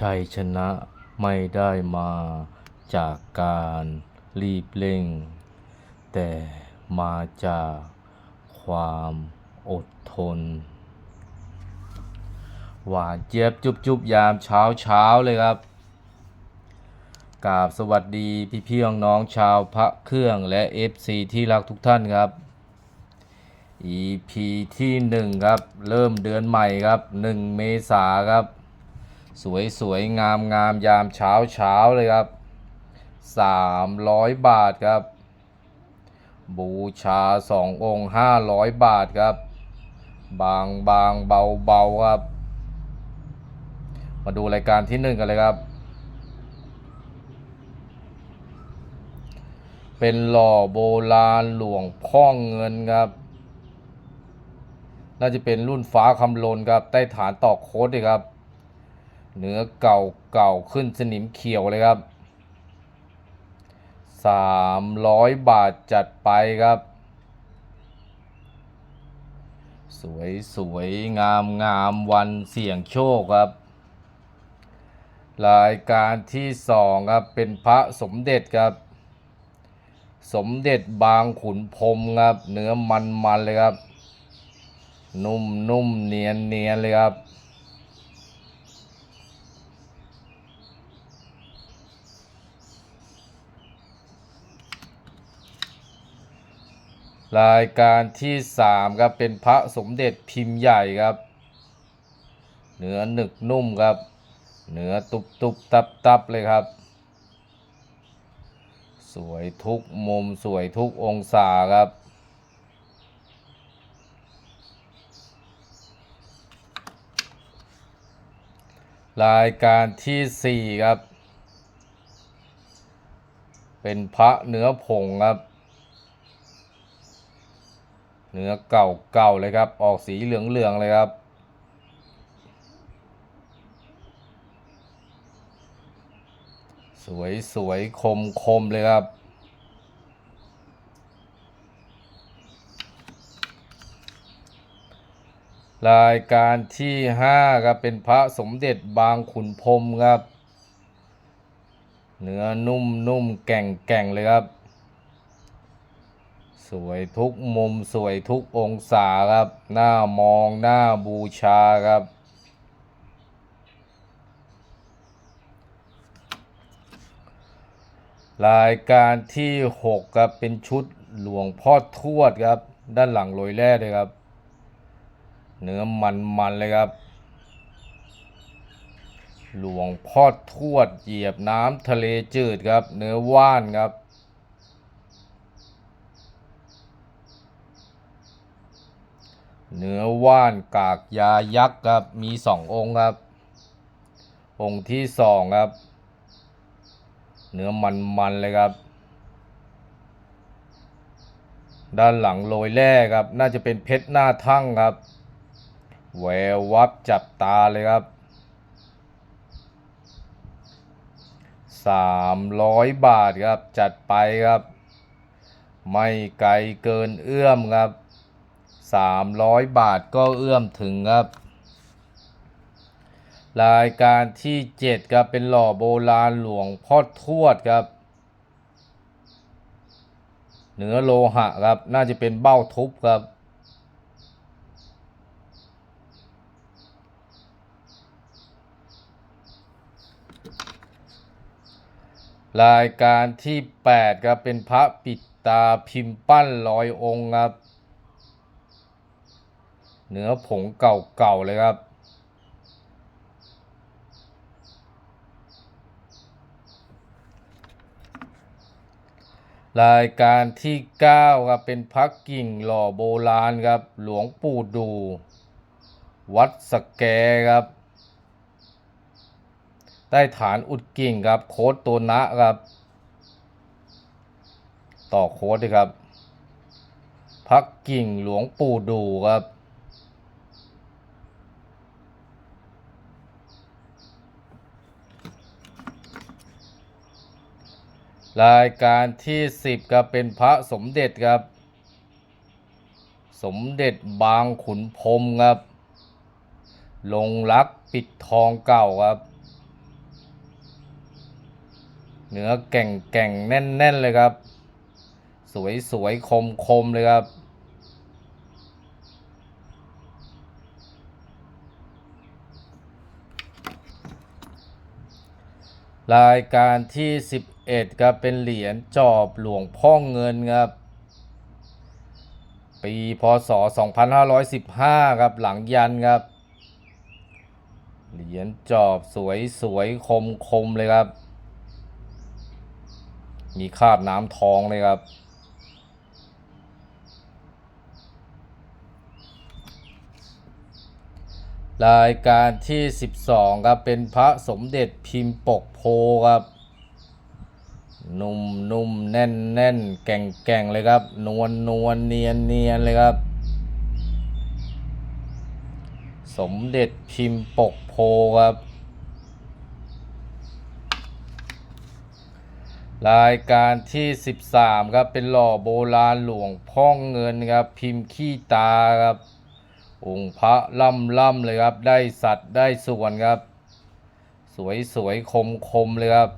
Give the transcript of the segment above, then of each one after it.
ชัยชนะไม่ได้มาจากการรีบเร่ง แต่มาจากความอดทน หวานเจี๊ยบจุบจุบยามเช้าเช้าเลยครับกราบสวัสดีพี่พี่น้องน้องชาวพระเครื่องและ FC ที่รักทุกท่านครับ EP ที่หนึ่งครับ เริ่มเดือนใหม่ครับหนึ่งเมษาครับ สวยสวยงามงามยามเช้าเช้าเลยครับสามร้อยบาทครับ บูชาสององค์ห้าร้อยบาทครับ บางบางเบาเบาครับ มาดูรายการที่หนึ่งกันเลยครับ เป็นหล่อโบราณหลวงพ่อเงินครับน่าจะเป็นรุ่นฟ้าคำลนครับ ใต้ฐานตอกโค้ดเลยครับ เนื้อเก่าเก่าขึ้นสนิมเขียวเลยครับสามร้อยบาทจัดไปครับ สวยสวยงามงามวันเสี่ยงโชคครับ รายการที่สองครับเป็นพระสมเด็จครับ สมเด็จบางขุนพรมครับ เนื้อมันมันเลยครับ นุ่มนุ่มเนียนเนียนเลยครับ รายการที่สามครับ เป็นพระสมเด็จพิมพ์ใหญ่ครับ เนื้อหนึกนุ่มครับ เนื้อตุบตุบตับตับเลยครับ สวยทุกมุมสวยทุกองศาครับรายการที่สี่ครับ เป็นพระเนื้อผงครับ เนื้อเก่าเก่าเลยครับ ออกสีเหลืองเหลืองๆเลยครับ สวยสวยคมคมเลยครับรายการที่ห้าครับ เป็นพระสมเด็จบางขุนพรมครับ เนื้อนุ่มนุ่มแก่งแก่งเลยครับ สวยทุกมุมสวยทุกองศาครับหน้ามองหน้าบูชาครับ รายการที่หกครับ เป็นชุดหลวงพ่อทวดครับ ด้านหลังโรยแร่เลยครับ เนื้อมันมันๆเลยครับ หลวงพ่อทวดเหยียบน้ำทะเลจืดครับ เนื้อว่านครับ เนื้อว่านกากยายักษ์ครับ มีสององค์ครับ องค์ที่สองครับ เนื้อมันมันๆเลยครับ ด้านหลังโรยแร่ครับ น่าจะเป็นเพชรหน้าทั่งครับ แวววับจับตาเลยครับสามร้อยบาทครับ จัดไปครับ ไม่ไกลเกินเอื้อมครับ สามร้อยบาทก็เอื้อมถึงครับ รายการที่เจ็ดครับ เป็นหล่อโบราณหลวงพ่อทวดครับ เหนือโลหะครับ น่าจะเป็นเบ้าทุบครับรายการที่แปดครับเป็นพระปิดตาพิมพ์ปั้นร้อยองค์ครับ เนื้อผงเก่าๆเลยครับรายการที่ 9 ครับ เป็นพักกิ่งหล่อโบราณครับ หลวงปู่ดู วัดสแกครับ ใต้ฐานอุดกิ่งครับ โค้ดตัวนะครับ ต่อโค้ดเลยครับ พักกิ่งหลวงปู่ดูครับ รายการที่ 10ครับเป็นพระสมเด็จครับ สมเด็จบางขุนพรมครับลงรักปิดทองเก่าครับ เนื้อแก่งแก่งแน่น ๆ เลยครับ สวยสวยคมคมเลยครับ รายการที่ 11ครับเป็นเหรียญจอบหลวงพ่อเงินครับปีพศ 2515ครับหลังยันครับ เหรียญจอบสวยสวยคมคมเลยครับ มีคาบน้ำทองเลยครับ รายการที่ 12 ครับเป็นพระสมเด็จพิมพ์ปกโพครับ นุ่มนุ่มแน่นแน่นแก่งแก่งเลยครับ นวลนวลเนียนเนียนเลยครับ สมเด็จพิมพ์ปกโพครับ รายการที่ 13 ครับเป็นหล่อโบราณหลวงพ่องเงินครับ พิมพ์ขี้ตาครับ องค์พระล่ำล่ำเลยครับ ได้สัตว์ได้ส่วนครับ สวยสวยคมคมเลยครับ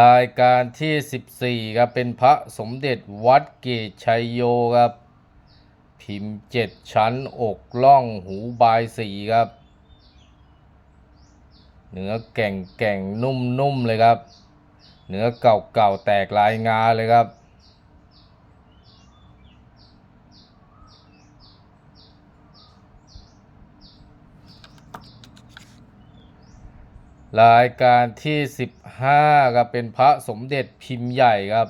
รายการที่ 14 ครับ เป็นพระสมเด็จวัดเกตชัยโยครับ พิมพ์เจ็ดชั้นอกล่องหูบายสีครับ เนื้อแก่งแก่งนุ่มนุ่มเลยครับ เนื้อเก่าๆแตกลายงาเลยครับ รายการที่ 15ครับเป็นพระสมเด็จพิมพ์ใหญ่ครับ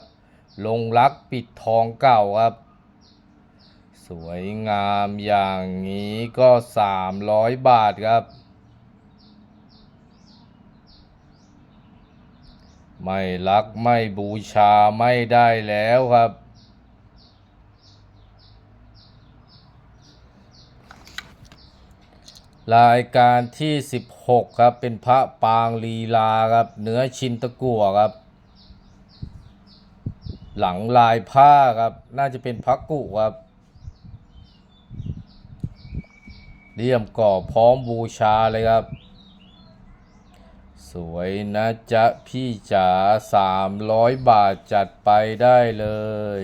ลงรักปิดทองเก่าครับ สวยงามอย่างนี้ก็ 300 บาทครับ ไม่รักไม่บูชาไม่ได้แล้วครับ รายการที่ 16 ครับ เป็นพระปางลีลาครับเนื้อชินตะกั่วครับ หลังลายผ้าครับ น่าจะเป็นพระกุครับเลี่ยมก่อพร้อมบูชาเลยครับ วยนะจ๊ะพี่จ๋า300บาทจัดไปได้เลย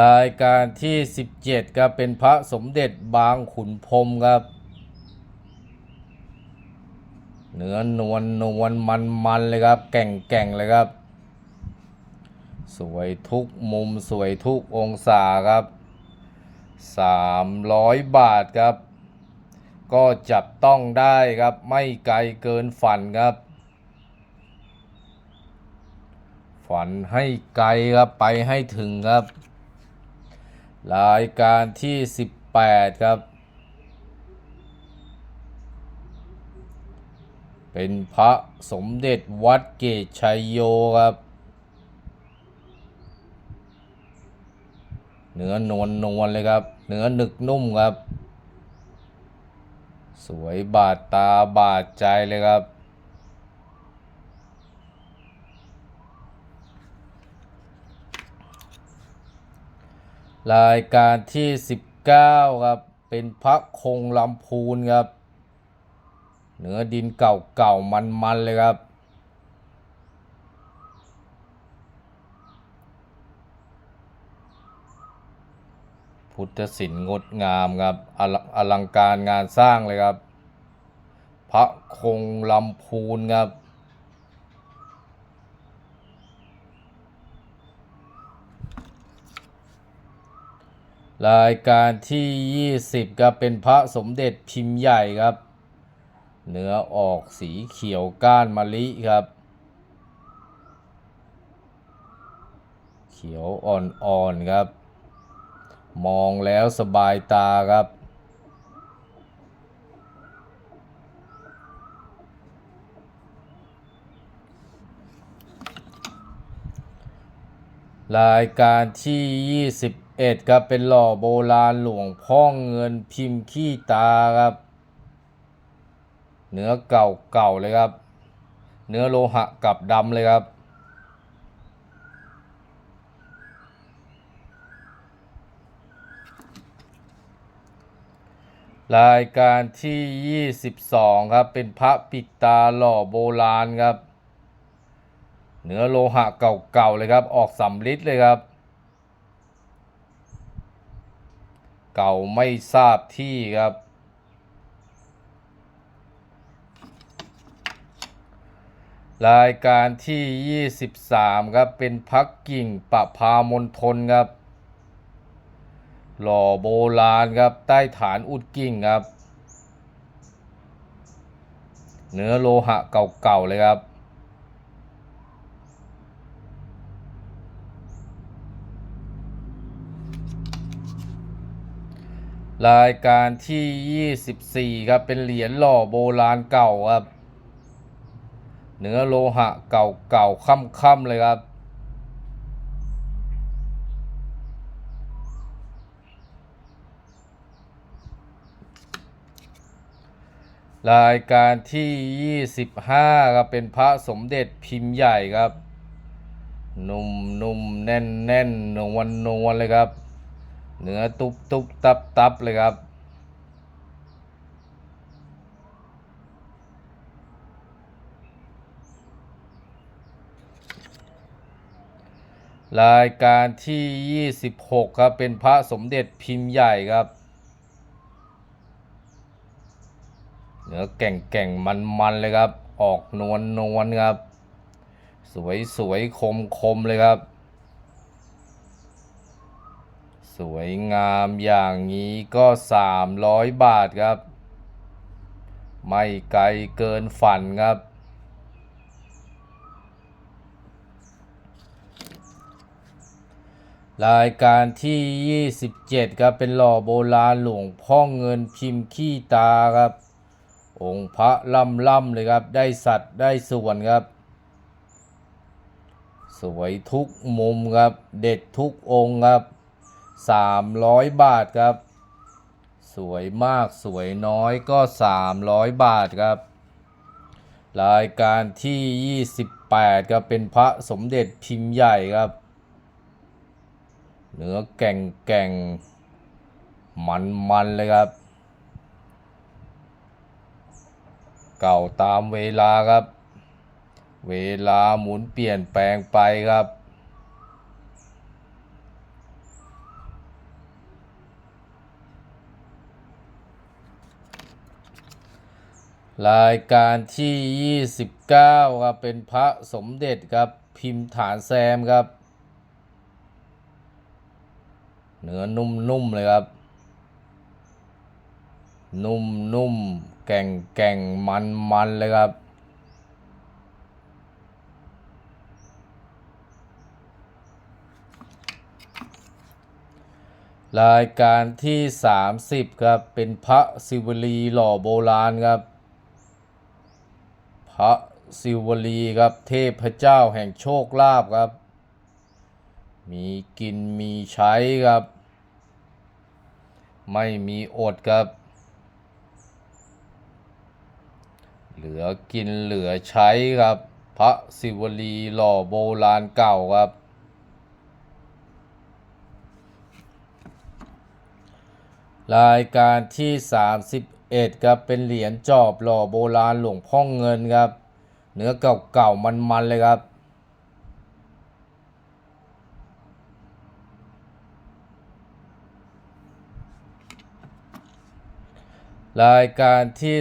รายการที่ 17ครับเป็นพระสมเด็จบางขุนพรมครับเนื้อนวลนวลมันมันเลยครับ แก่งแก่งเลยครับ สวยทุกมุมสวยทุกองศาครับ 300 บาทครับ ก็จับต้องได้ครับไม่ไกลเกินฝันครับ ฝันให้ไกลครับไปให้ถึงครับ รายการที่ 18 ครับ เป็นพระสมเด็จวัดเกตชัยโยครับเนื้อนวลนวลเลยครับ เนื้อหนึกนุ่มครับ สวยบาดตาบาดใจเลยครับ รายการที่ 19 ครับ เป็นพระคงลำพูนครับ เนื้อดินเก่าๆมันๆเลยครับ พุทธศิลป์งดงามครับอลอลังการงานสร้างเลยครับ พระคงลำพูนครับรายการที่ 20ครับเป็นพระสมเด็จพิมพ์ใหญ่ครับ เนื้อออกสีเขียวก้านมะลิครับ เขียวอ่อนๆครับ มองแล้วสบายตาครับ รายการที่ 21 ครับ เป็นหล่อโบราณหลวงพ่อเงินพิมพ์ขี้ตาครับ เนื้อเก่าเก่าเลยครับ เนื้อโลหะกับดำเลยครับ รายการที่ 22 ครับ เป็นพระปิดตาหล่อโบราณครับ เนื้อโลหะเก่าๆเลยครับ ออกสำลิดเลยครับ เก่าไม่ทราบที่ครับ รายการที่ 23 ครับ เป็นพักกิ่งปะพามณฑลครับ หล่อโบราณครับ ใต้ฐานอุดกิ่งครับ เนื้อโลหะเก่าๆเลยครับ รายการที่ 24 ครับ เป็นเหรียญหล่อโบราณเก่าครับ เนื้อโลหะเก่าๆค่ำๆเลยครับ รายการที่ 25ครับเป็นพระสมเด็จพิมพ์ใหญ่ครับนุ่มนุ่มแน่นแน่นนวลนวลเลยครับ เนื้อตุบตุบตับตับเลยครับ รายการที่ 26 ครับเป็นพระสมเด็จพิมพ์ใหญ่ครับ เนื้ อแก่งแก่งมันมันๆเลยครับ ออกนวลนวลครับ สวยสวยคมคมเลยครับ สวยงามอย่างนี้ก็ 300 บาทครับ ไม่ไกลเกินฝันครับรายการที่ 27 ครับ เป็นหล่อโบราณหลวงพ่อเงินพิมพ์ขี้ตาครับ องค์พระล่ำล่ำเลยครับ ได้สัตว์ได้ส่วนครับ สวยทุกมุมครับ เด็ดทุกองค์ครับ300บาทครับ สวยมากสวยน้อยก็300บาทครับ รายการที่28ครับเป็นพระสมเด็จพิมพ์ใหญ่ครับเนื้อแก่งแก่งมันมันเลยครับ เก่าตามเวลาครับ เวลาหมุนเปลี่ยนแปลงไปครับ รายการที่ 29 ครับ เป็นพระสมเด็จครับพิมพ์ฐานแซมครับ เนื้อนุ่มๆเลยครับ นุ่มๆ แก่งแก่งมันมันเลยครับ รายการที่ 30 ครับ เป็นพระศิวลีหล่อโบราณครับ พระศิวลีครับเทพเจ้าแห่งโชคลาภครับ มีกินมีใช้ครับ ไม่มีอดครับ เหลือกินเหลือใช้ครับ พระศิวลีหล่อโบราณเก่าครับ รายการที่ 31ครับเป็นเหรียญจอบหล่อโบราณหลวงพ่อเงินครับ เนื้อเก่าๆมันๆเลยครับ รายการที่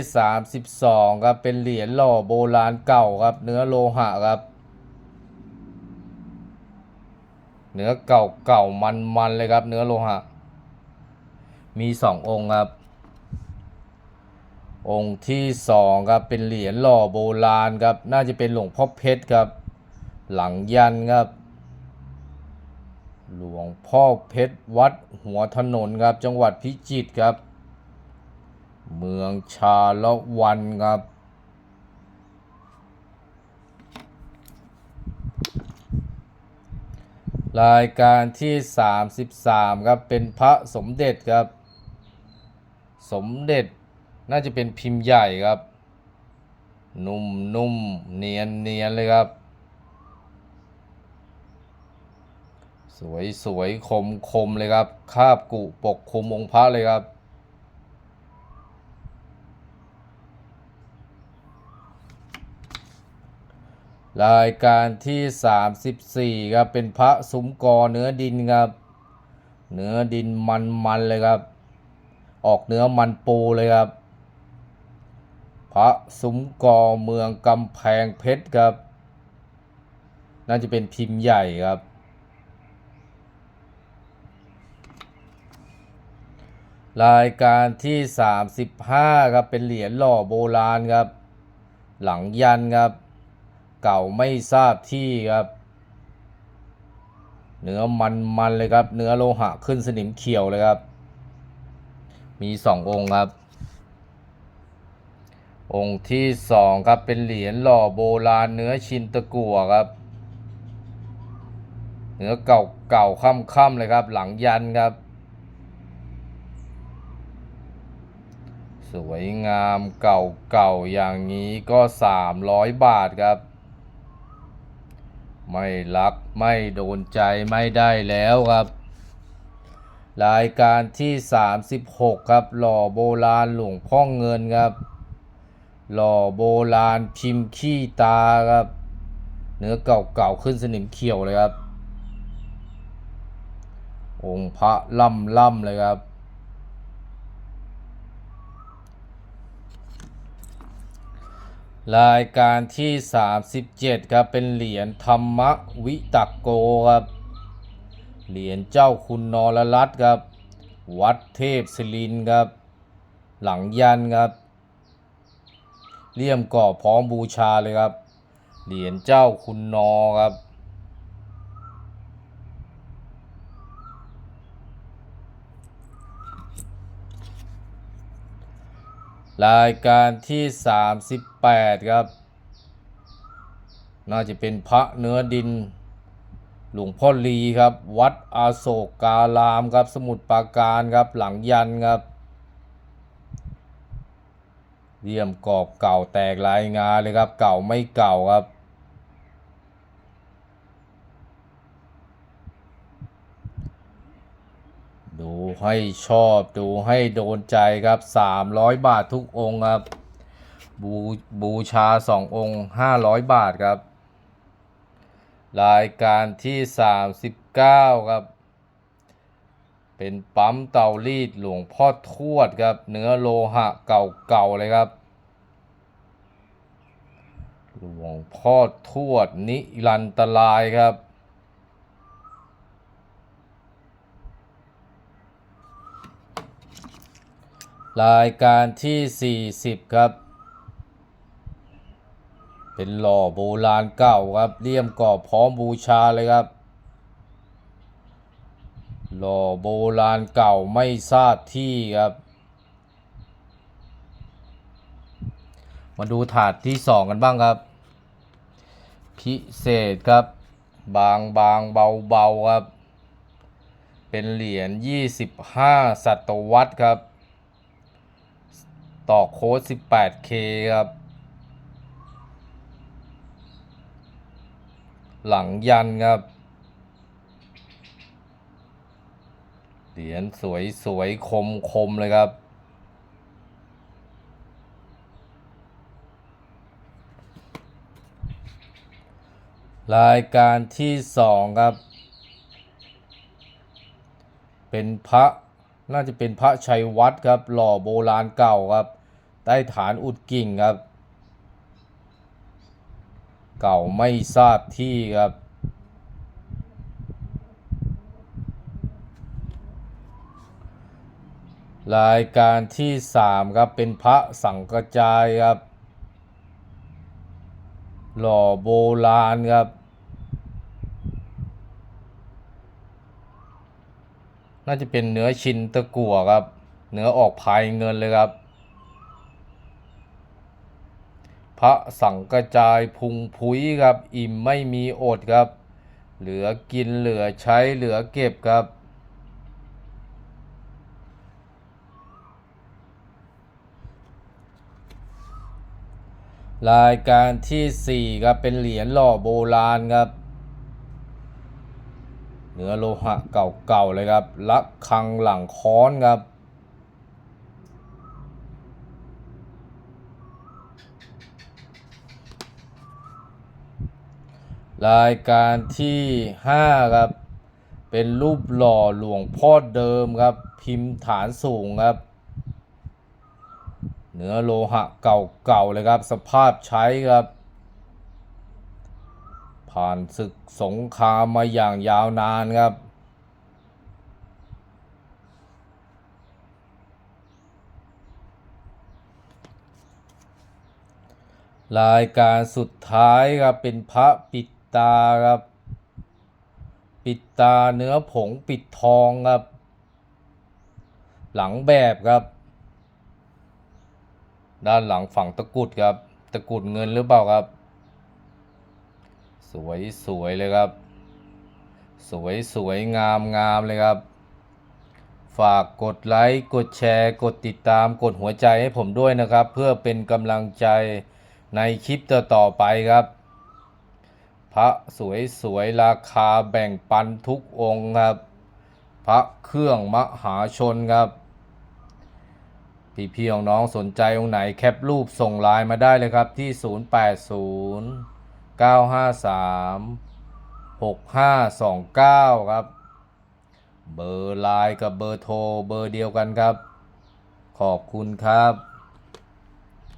32 ครับ เป็นเหรียญหล่อโบราณเก่าครับ เนื้อโลหะครับ เนื้อเก่าเก่ามันมันเลยครับ เนื้อโลหะ มีสององค์ครับ องค์ที่สองครับ เป็นเหรียญหล่อโบราณครับ น่าจะเป็นหลวงพ่อเพชรครับ หลังยันครับ หลวงพ่อเพชรวัดหัวถนนครับ จังหวัดพิจิตรครับ เมืองชาละวันครับ รายการที่ 33 ครับ เป็นพระสมเด็จครับ สมเด็จน่าจะเป็นพิมพ์ใหญ่ครับ นุ่มนุ่มเนียนเนียนเลยครับ สวยสวยคมคมเลยครับ คาบกุปกคลุมองค์พระเลยครับ รายการที่ 34ครับเป็นพระซุ้มกอเนื้อดินครับเนื้อดินมันๆเลยครับ ออกเนื้อมันปูเลยครับ พระซุ้มกอเมืองกำแพงเพชรครับ น่าจะเป็นพิมพ์ใหญ่ครับ รายการที่ 35ครับเป็นเหรียญหล่อโบราณครับ หลังยันครับ เก่าไม่ทราบที่ครับ เนื้อมันมันเลยครับ เนื้อโลหะขึ้นสนิมเขียวเลยครับ มีสององค์ครับ องค์ที่สองครับเป็นเหรียญหล่อโบราณเนื้อชินตะกั่วครับ เนื้อเก่าเก่าค่ำๆเลยครับ หลังยันครับสวยงามเก่าเก่าๆอย่างนี้ก็ 300 บาทครับ ไม่รักไม่โดนใจไม่ได้แล้วครับ รายการที่ 36 ครับ หล่อโบราณหลวงพ่อเงินครับ หล่อโบราณพิมพ์ขี้ตาครับ เนื้อเก่าๆขึ้นสนิมเขียวเลยครับ องค์พระล่ำล่ำๆเลยครับ รายการที่ 37 ครับ เป็นเหรียญธรรมวิตักโกครับ เหรียญเจ้าคุณนรรัตครับ วัดเทพศิรินครับ หลังยันครับเลี่ยมก่อพร้อมบูชาเลยครับ เหรียญเจ้าคุณนอครับ รายการที่ 38 ครับ น่าจะเป็นพระเนื้อดิน หลวงพ่อลีครับ วัดอาโศกการามครับ สมุทรปราการครับ หลังยันครับเยี่ยมกรอบเก่าแตกลายงาเลยครับ เก่าไม่เก่าครับ ดูให้ชอบดูให้โดนใจครับ 300 บาททุกองค์ครับ บูบูชา 2 องค์ 500 บาทครับ รายการที่ 39 ครับ เป็นปั๊มเตารีดหลวงพ่อทวดครับ เนื้อโลหะเก่าๆเลยครับ หลวงพ่อทวดนิรันตรายครับ รายการที่ 40 ครับ เป็นหล่อโบราณเก่าครับเลี่ยมกรอบพร้อมบูชาเลยครับ หล่อโบราณเก่าไม่ทราบที่ครับ มาดูถาดที่สองกันบ้างครับ พิเศษครับ บางบางเบาเบาครับ เป็นเหรียญ 25ศตวรรษครับ ต่อโค้ด 18K ครับ หลังยันครับ เหรียญสวยสวยคมคมเลยครับ รายการที่สองครับ เป็นพระน่าจะเป็นพระชัยวัดครับ หล่อโบราณเก่าครับ ใต้ฐานอุดกิ่งครับ เก่าไม่ทราบที่ครับรายการที่สามครับเป็นพระสังกระจายครับ หล่อโบราณครับ น่าจะเป็นเนื้อชินตะกั่วครับ เนื้อออกภายเงินเลยครับ พระสังกระจายพุงพุ้ยครับ อิ่มไม่มีอดครับ เหลือกินเหลือใช้เหลือเก็บครับรายการที่ 4 ครับ เป็นเหรียญหล่อโบราณครับ เนื้อโลหะเก่าๆเลยครับละคังหลังค้อนครับ รายการที่ 5 ครับ เป็นรูปหล่อหลวงพ่อเดิมครับ พิมพ์ฐานสูงครับ เนื้อโลหะเก่าๆเลยครับ สภาพใช้ครับ ผ่านศึกสงครามมาอย่างยาวนานครับรายการสุดท้ายครับเป็นพระปิด ตาครับ ปิดตาเนื้อผงปิดทองครับ หลังแบบครับ ด้านหลังฝั่งตะกุดครับ ตะกุดเงินหรือเปล่าครับ สวยสวยเลยครับ สวยสวยงามงามเลยครับ ฝากกดไลค์กดแชร์กดติดตามกดหัวใจให้ผมด้วยนะครับ เพื่อเป็นกำลังใจในคลิปต่อๆไปครับ พระสวยสวยราคาแบ่งปันทุกองค์ครับ พระเครื่องมหาชนครับพี่พี่น้องสนใจองค์ไหนแคปรูปส่งไลน์มาได้เลยครับที่ 080 953 6529 ครับ เบอร์ไลน์กับเบอร์โทรเบอร์เดียวกันครับ ขอบคุณครับ